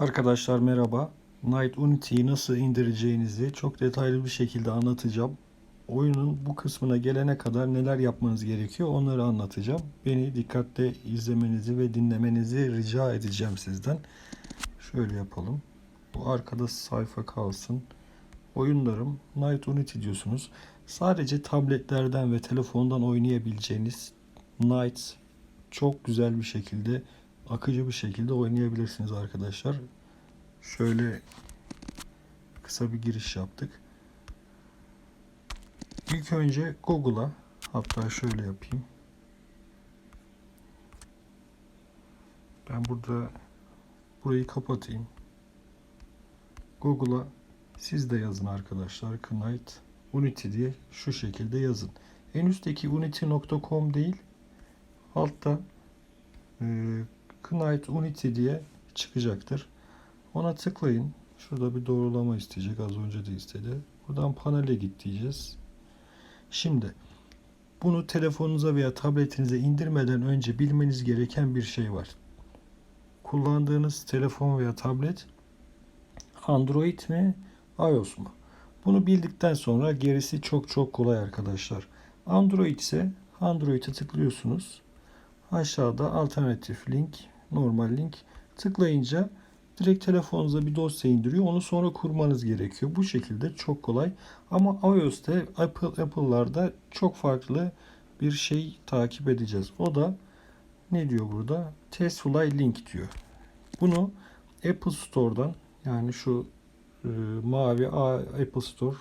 Arkadaşlar merhaba. Night Unity'yi nasıl indireceğinizi çok detaylı bir şekilde anlatacağım. Oyunun bu kısmına gelene kadar neler yapmanız gerekiyor onları anlatacağım. Beni dikkatle izlemenizi ve dinlemenizi rica edeceğim sizden. Şöyle yapalım. Bu arkada sayfa kalsın. Oyunlarım Night Unity diyorsunuz. Sadece tabletlerden ve telefondan oynayabileceğiniz Night çok güzel bir şekilde akıcı bir şekilde oynayabilirsiniz arkadaşlar. Şöyle kısa bir giriş yaptık. İlk önce Google'a hatta şöyle yapayım. Ben burada burayı kapatayım. Google'a siz de yazın arkadaşlar. Knight Unity diye şu şekilde yazın. En üstteki unity.com değil altta e, Knight Unity diye çıkacaktır. Ona tıklayın. Şurada bir doğrulama isteyecek. Az önce de istedi. Buradan panele git diyeceğiz. Şimdi bunu telefonunuza veya tabletinize indirmeden önce bilmeniz gereken bir şey var. Kullandığınız telefon veya tablet Android mi iOS mu? Bunu bildikten sonra gerisi çok çok kolay arkadaşlar. Android ise Android'e tıklıyorsunuz. Aşağıda alternatif link, normal link tıklayınca direkt telefonunuza bir dosya indiriyor. Onu sonra kurmanız gerekiyor. Bu şekilde çok kolay. Ama iOS'te Apple Apple'larda çok farklı bir şey takip edeceğiz. O da ne diyor burada? Testfly link diyor. Bunu Apple Store'dan yani şu e, mavi A Apple Store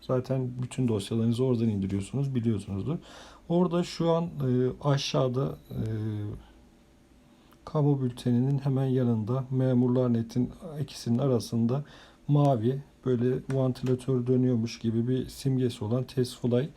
zaten bütün dosyalarınızı oradan indiriyorsunuz biliyorsunuzdur. Orada şu an e, aşağıda e, kamu bülteninin hemen yanında memurlar netin ikisinin arasında mavi böyle vantilatör dönüyormuş gibi bir simgesi olan Testfly.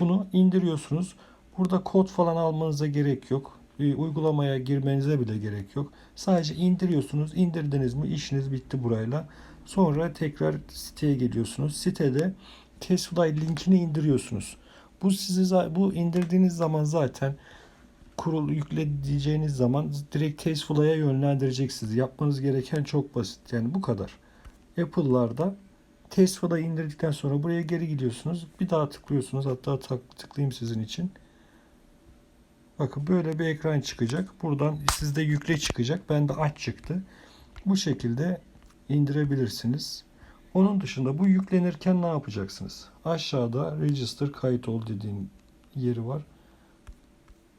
Bunu indiriyorsunuz. Burada kod falan almanıza gerek yok. Bir uygulamaya girmenize bile gerek yok. Sadece indiriyorsunuz. İndirdiniz mi işiniz bitti burayla. Sonra tekrar siteye geliyorsunuz. Sitede Testfly linkini indiriyorsunuz. Bu sizi bu indirdiğiniz zaman zaten kurul yükleyeceğiniz zaman direkt Testfly'a yönlendireceksiniz. Yapmanız gereken çok basit. Yani bu kadar. Apple'larda Testfly indirdikten sonra buraya geri gidiyorsunuz. Bir daha tıklıyorsunuz. Hatta tıklayayım sizin için. Bakın böyle bir ekran çıkacak. Buradan sizde yükle çıkacak. Bende aç çıktı. Bu şekilde indirebilirsiniz. Onun dışında bu yüklenirken ne yapacaksınız? Aşağıda register kayıt ol dediğin yeri var.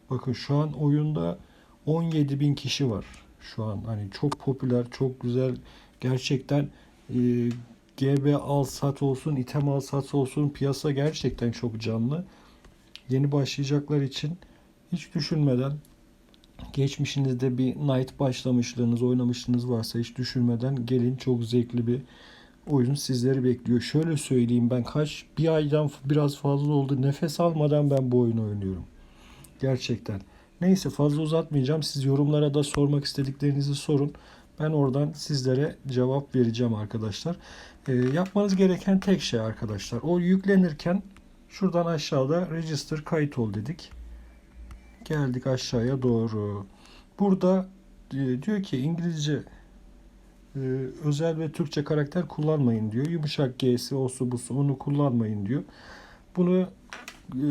Bakın şu an oyunda 17 bin kişi var. Şu an hani çok popüler, çok güzel. Gerçekten e, GB al sat olsun, item al sat olsun piyasa gerçekten çok canlı. Yeni başlayacaklar için hiç düşünmeden geçmişinizde bir night başlamışlığınız, oynamışlığınız varsa hiç düşünmeden gelin çok zevkli bir oyun sizleri bekliyor. Şöyle söyleyeyim ben kaç bir aydan biraz fazla oldu nefes almadan ben bu oyunu oynuyorum. Gerçekten. Neyse fazla uzatmayacağım. Siz yorumlara da sormak istediklerinizi sorun. Ben oradan sizlere cevap vereceğim arkadaşlar. E, yapmanız gereken tek şey arkadaşlar. O yüklenirken şuradan aşağıda register kayıt ol dedik. Geldik aşağıya doğru. Burada e, diyor ki İngilizce özel ve Türkçe karakter kullanmayın diyor. Yumuşak G'si, osu busu onu kullanmayın diyor. Bunu e,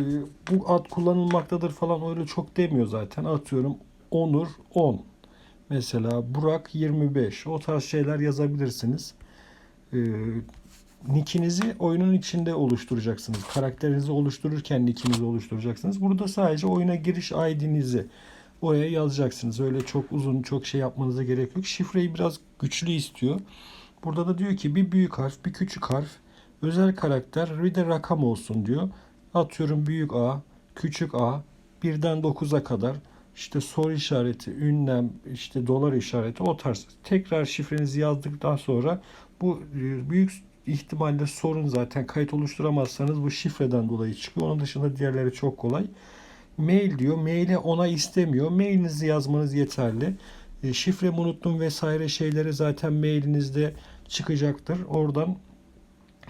bu ad kullanılmaktadır falan öyle çok demiyor zaten. Atıyorum Onur 10. Mesela Burak 25. O tarz şeyler yazabilirsiniz. E, nickinizi oyunun içinde oluşturacaksınız. Karakterinizi oluştururken nickinizi oluşturacaksınız. Burada sadece oyuna giriş ID'nizi oraya yazacaksınız. Öyle çok uzun çok şey yapmanıza gerek yok. Şifreyi biraz güçlü istiyor. Burada da diyor ki bir büyük harf, bir küçük harf, özel karakter, bir de rakam olsun diyor. Atıyorum büyük A, küçük A, birden 9'a kadar işte soru işareti, ünlem, işte dolar işareti o tarz. Tekrar şifrenizi yazdıktan sonra bu büyük ihtimalle sorun zaten kayıt oluşturamazsanız bu şifreden dolayı çıkıyor. Onun dışında diğerleri çok kolay. Mail diyor. Maile ona istemiyor. Mailinizi yazmanız yeterli. E, şifremi unuttum vesaire şeyleri zaten mailinizde çıkacaktır. Oradan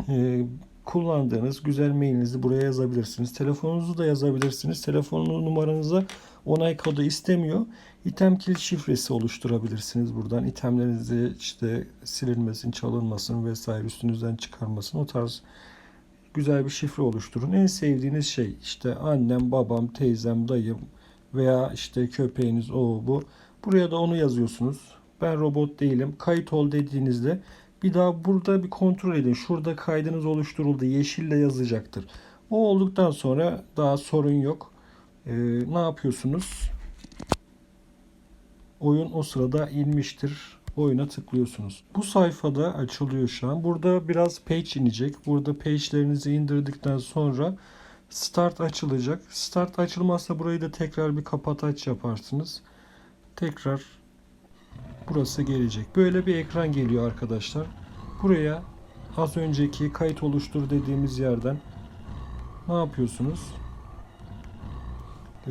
e, kullandığınız güzel mailinizi buraya yazabilirsiniz. Telefonunuzu da yazabilirsiniz. Telefon numaranıza onay kodu istemiyor. İtem kilit şifresi oluşturabilirsiniz buradan. İtemlerinizi işte silinmesin, çalınmasın vesaire üstünüzden çıkarmasın. O tarz güzel bir şifre oluşturun. En sevdiğiniz şey işte annem, babam, teyzem, dayım veya işte köpeğiniz o bu. Buraya da onu yazıyorsunuz. Ben robot değilim. Kayıt ol dediğinizde bir daha burada bir kontrol edin. Şurada kaydınız oluşturuldu. Yeşille yazacaktır. O olduktan sonra daha sorun yok. Ee, ne yapıyorsunuz? Oyun o sırada inmiştir. Oyuna tıklıyorsunuz. Bu sayfada açılıyor şu an. Burada biraz page inecek. Burada page'lerinizi indirdikten sonra start açılacak. Start açılmazsa burayı da tekrar bir kapat aç yaparsınız. Tekrar burası gelecek. Böyle bir ekran geliyor arkadaşlar. Buraya az önceki kayıt oluştur dediğimiz yerden ne yapıyorsunuz? Ee,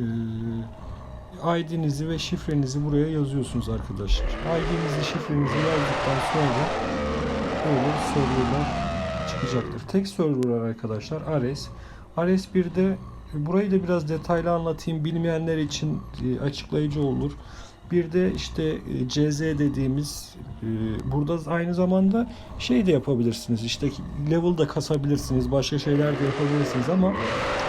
ID'nizi ve şifrenizi buraya yazıyorsunuz arkadaşlar. ID'nizi şifrenizi yazdıktan sonra böyle serverlar çıkacaktır. Tek server arkadaşlar Ares. Ares 1'de burayı da biraz detaylı anlatayım bilmeyenler için e, açıklayıcı olur. Bir de işte e, CZ dediğimiz e, burada aynı zamanda şey de yapabilirsiniz. İşte level da kasabilirsiniz. Başka şeyler de yapabilirsiniz ama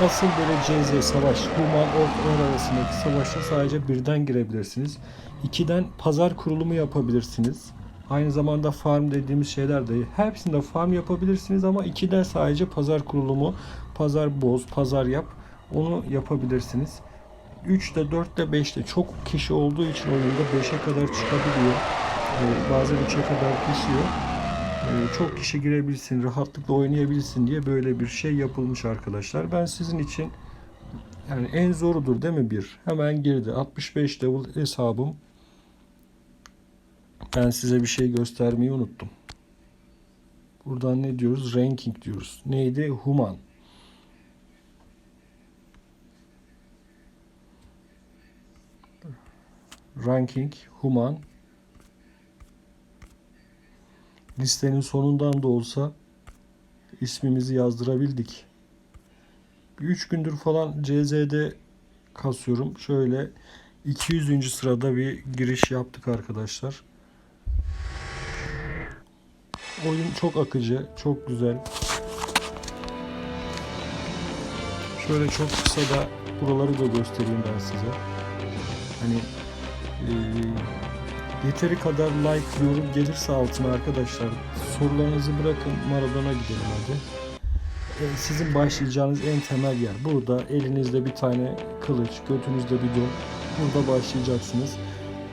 asıl böyle CZ savaş, Human Ork arasındaki savaşa sadece birden girebilirsiniz. İkiden pazar kurulumu yapabilirsiniz. Aynı zamanda farm dediğimiz şeyler de hepsinde farm yapabilirsiniz ama ikiden sadece pazar kurulumu, pazar boz, pazar yap onu yapabilirsiniz. 3'te, 4'te, 5'te çok kişi olduğu için oyunda 5'e kadar çıkabiliyor. Ee, bazen 3'e kadar düşüyor. Ee, çok kişi girebilsin, rahatlıkla oynayabilsin diye böyle bir şey yapılmış arkadaşlar. Ben sizin için yani en zorudur değil mi bir? Hemen girdi. 65 level hesabım. Ben size bir şey göstermeyi unuttum. Buradan ne diyoruz? Ranking diyoruz. Neydi? Human. Ranking, Human. Listenin sonundan da olsa ismimizi yazdırabildik. 3 gündür falan CZ'de kasıyorum. Şöyle 200. sırada bir giriş yaptık arkadaşlar. Oyun çok akıcı, çok güzel. Şöyle çok kısa da buraları da göstereyim ben size. Hani e, yeteri kadar like, yorum gelirse altına arkadaşlar sorularınızı bırakın Maradona gidelim hadi. E, sizin başlayacağınız en temel yer. Burada elinizde bir tane kılıç, götünüzde bir don. Burada başlayacaksınız.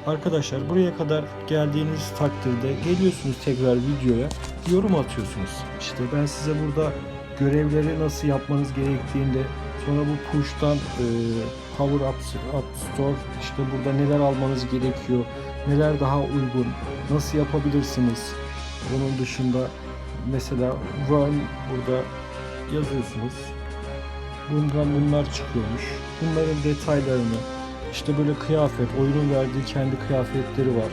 Arkadaşlar buraya kadar geldiğiniz takdirde geliyorsunuz tekrar videoya yorum atıyorsunuz. İşte ben size burada görevleri nasıl yapmanız gerektiğinde sonra bu push'tan e, Power Up, Up Store işte burada neler almanız gerekiyor, neler daha uygun, nasıl yapabilirsiniz. Bunun dışında mesela Worm burada yazıyorsunuz. Bundan bunlar çıkıyormuş. Bunların detaylarını işte böyle kıyafet, oyunun verdiği kendi kıyafetleri var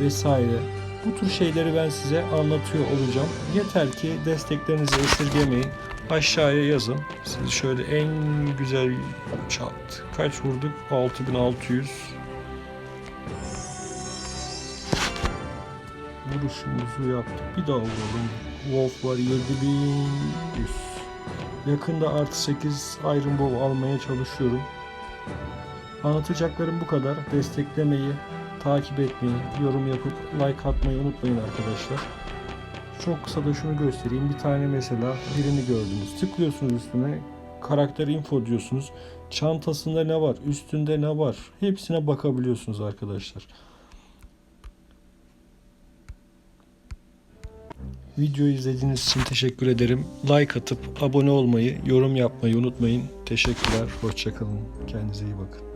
vesaire. Bu tür şeyleri ben size anlatıyor olacağım. Yeter ki desteklerinizi esirgemeyin. Aşağıya yazın. Sizi şöyle en güzel çat. Kaç vurduk? 6600. Vuruşumuzu yaptık. Bir daha vuralım. Wolf var 7100. Yakında artı 8 Iron Bow almaya çalışıyorum. Anlatacaklarım bu kadar. Desteklemeyi, takip etmeyi, yorum yapıp like atmayı unutmayın arkadaşlar. Çok kısa da şunu göstereyim. Bir tane mesela birini gördünüz. Tıklıyorsunuz üstüne. Karakter info diyorsunuz. Çantasında ne var? Üstünde ne var? Hepsine bakabiliyorsunuz arkadaşlar. Videoyu izlediğiniz için teşekkür ederim. Like atıp abone olmayı, yorum yapmayı unutmayın. Teşekkürler. Hoşçakalın. Kendinize iyi bakın.